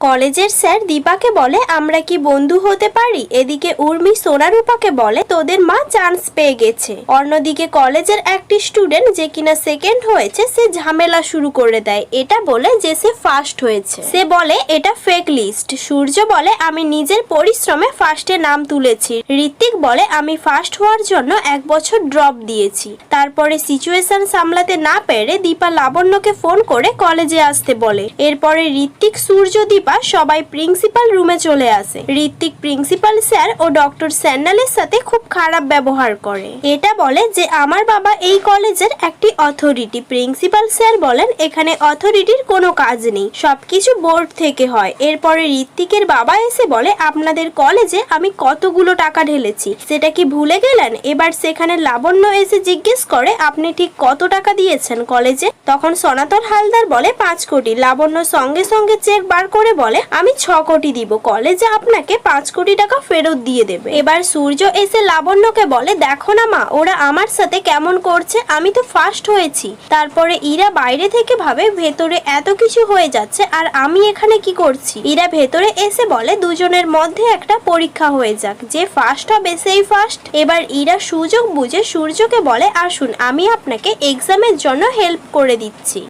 কলেজের স্যার দীপাকে বলে, আমরা কি বন্ধু হতে পারি? এদিকে উর্মি সোনারূপাকে বলে, তোদের মা চান্স পেয়ে গেছে। অন্যদিকে কলেজের একটি স্টুডেন্ট যে কিনা সেকেন্ড হয়েছে, সে ঝামেলা শুরু করে দেয়। এটা বলে যে সে ফার্স্ট হয়েছে। সে বলে, এটা ফেক লিস্ট। সূর্য বলে, আমি নিজের পরিশ্রমে ফার্স্টে নাম তুলেছি। ঋত্বিক বলে, আমি ফার্স্ট হওয়ার জন্য এক বছর ড্রপ দিয়েছি। তারপরে সিচুয়েশন সামলাতে না পেরে দীপা লাবণ্যকে ফোন করে কলেজে আসতে বলে। এরপরে ঋত্বিক, সূর্য, দীপা সবাই প্রিন্সিপাল রুমে চলে আসে। ঋত্বিক প্রিন্সিপাল স্যার ও ডক্টর স্যান্ডালের সাথে খুব খারাপ ব্যবহার করে। এটা বলে যে, আমার বাবা এই কলেজের একটি অথরিটি। প্রিন্সিপাল স্যার বলেন, এখানে অথরিটির কোনো কাজ নেই। সবকিছু বোর্ড থেকে হয়। এরপরে ঋত্বিকের বাবা এসে বলে, আপনাদের কলেজে আমি কতগুলো টাকা ঢেলেছি? সেটা কি ভুলে গেলেন? এবার সেখানে লাবণ্য এসে জিজ্ঞেস করে, আপনি ঠিক কত টাকা দিয়েছেন কলেজে? তখন সনাতন হালদার বলে, পাঁচ কোটি। লাবণ্য সঙ্গে সঙ্গে চেক বার করে বলে, আমি ছ কোটি দিব। কলেজে আপনাকে পাঁচ কোটি টাকা ফেরত দিয়ে দেবে। এবার সূর্য এসে লাবণ্যকে বলে, দেখো না মা, ওরা আমার সাথে কেমন করছে। আমি তো ফার্স্ট হয়েছি। তারপরে ইরা বাইরে থেকে ভাবে, ভেতরে এত কিছু হয়ে যাচ্ছে, আর আমি এখানে কি করছি? ইরা ভেতরে এসে বলে, দুজনের মধ্যে একটা পরীক্ষা হয়ে যাক। যে ফার্স্ট হবে সেই ফার্স্ট এবার ইরা সুযোগ বুঝে সূর্যকে বলে, আসুন, আমি আপনাকে এক্সামের জন্য হেল্প করে দিচ্ছি।